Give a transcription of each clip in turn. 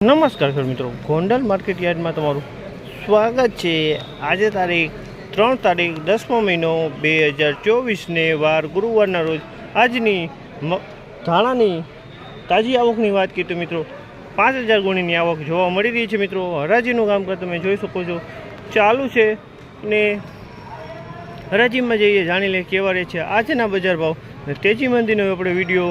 નમસ્કાર ખેડૂત મિત્રો, ગોંડલ માર્કેટ યાર્ડમાં તમારું સ્વાગત છે. આજે તારીખ ત્રણ તારીખ દસમો મહિનો બે હજાર ચોવીસને વાર ગુરુવારના રોજ આજની ધાણાની તાજી આવકની વાત કરીએ તો મિત્રો, પાંચ હજાર ગુણીની આવક જોવા મળી રહી છે મિત્રો. હરાજીનું કામકાજ તમે જોઈ શકો છો. ચાલુ છે ને હરાજીમાં જઈએ, જાણી લે કેવા રહે છે. આજના બજાર ભાવ તેજી મંદીનો આપણે વીડિયો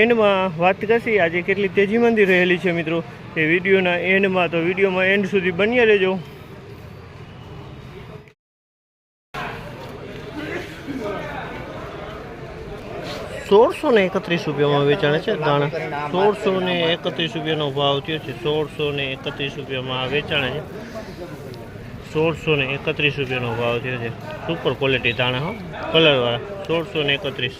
એન્ડમાં વાત કરશી. આજે કેટલી તેજી મંદી રહેલી છે મિત્રો. એ વિડીયોના એન્ડમાં તો વિડીયોમાં એન્ડ સુધી બન્યા રહેજો. સોળસો ને એકત્રીસ રૂપિયામાં વેચાણે છે દાણા સોળસો ને એકત્રીસ રૂપિયાનો ભાવ થયો છે. સોળસો ને એકત્રીસ રૂપિયામાં વેચાણે છે. સોળસો ને એકત્રીસ રૂપિયાનો ભાવ થયો છે. સુપર ક્વોલિટી દાણા હો. કલરવાળા સોળસો ને એકત્રીસ.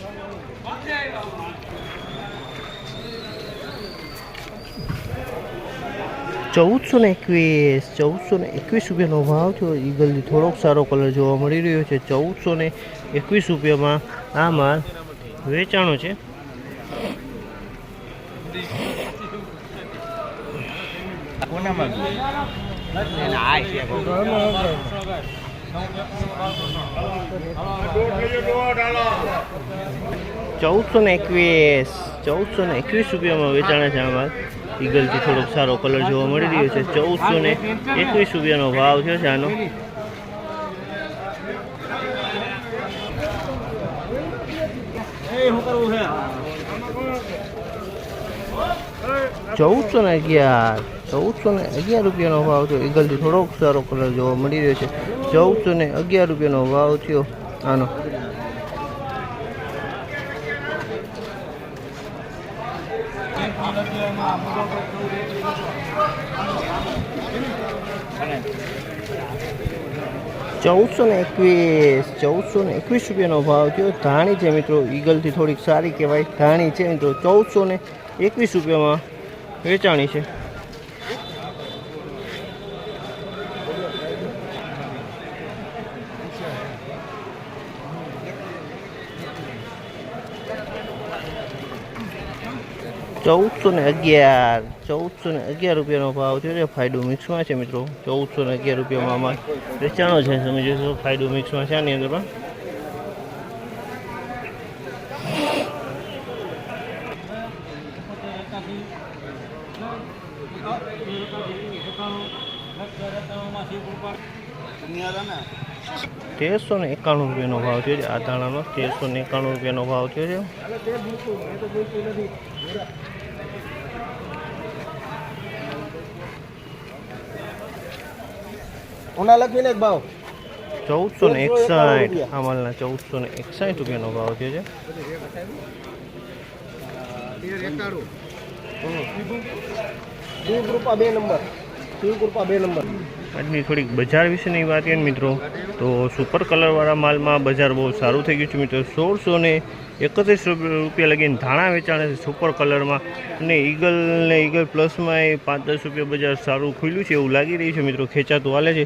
ચૌદસો ને એકવીસ ચૌદસો ને એકવીસ રૂપિયાનો ભાવ થયો. ઈગલથી થોડોક સારો કલર જોવા મળી રહ્યો છે. ચૌદસો ને એકવીસ રૂપિયામાં આ માલ વેચાણો છે. ચૌદસો ને એકવીસ ચૌદસો ને એકવીસ રૂપિયામાં વેચાણે છે આ માલ. ઈગલથી થોડોક સારો કલર જોવા મળી રહ્યો છે. ચૌદસો ને એકવીસ રૂપિયાનો ભાવ થયો છે આનો. ચૌદસો ને અગિયાર, ચૌદસો ને અગિયાર રૂપિયાનો ભાવ થયો. ઈગલથી થોડોક સારો કલર જોવા મળી રહ્યો છે. ચૌદસો ને અગિયાર રૂપિયાનો ભાવ થયો આનો. ચૌદસો ને એકવીસ, ચૌદસો ને એકવીસ રૂપિયાનો ભાવ થયો. ધાણી છે મિત્રો, ઈગલથી થોડીક સારી કહેવાય. ધાણી છે મિત્રો, ચૌદસો ને એકવીસ રૂપિયામાં વેચાણી છે. ચૌદસો ને અગિયાર, ચૌદસો ને અગિયાર રૂપિયાનો ભાવ થયો છે. ફાયદો મિક્સમાં છે મિત્રો. ચૌદસો ને અગિયાર રૂપિયામાં અમારે વેચાણો છે તમે જોશો ફાયદો મિક્સમાં છે આની અંદર પણ. તેરસો ને એકાણું રૂપિયાનો ભાવ થયો છે. આ દાણાનો તેરસો ને એકાણું રૂપિયાનો ભાવ થયો છે. ઉના લખીને એક ભાવ. ચૌદસો ને એકસાઠ આ માલના ચૌદસો ને એકસાઠ રૂપિયાનો ભાવ થયો છે. શિવકૃપા બે નંબર. શિવકૃપા બે નંબર. આજની થોડીક બજાર વિશેની વાત કરીએ મિત્રો, તો સુપર કલરવાળા માલમાં બજાર બહુ સારું થઈ ગયું છે મિત્રો. સોળસો ને એકત્રીસ રૂપિયા લગીને ધાણા વેચાણે છે સુપર કલરમાં અને ઈગલ ને ઈગલ પ્લસમાં એ પાંચ દસ રૂપિયા બજાર સારું ખુલ્યું છે એવું લાગી રહ્યું છે મિત્રો. ખેંચાતું હાલે છે.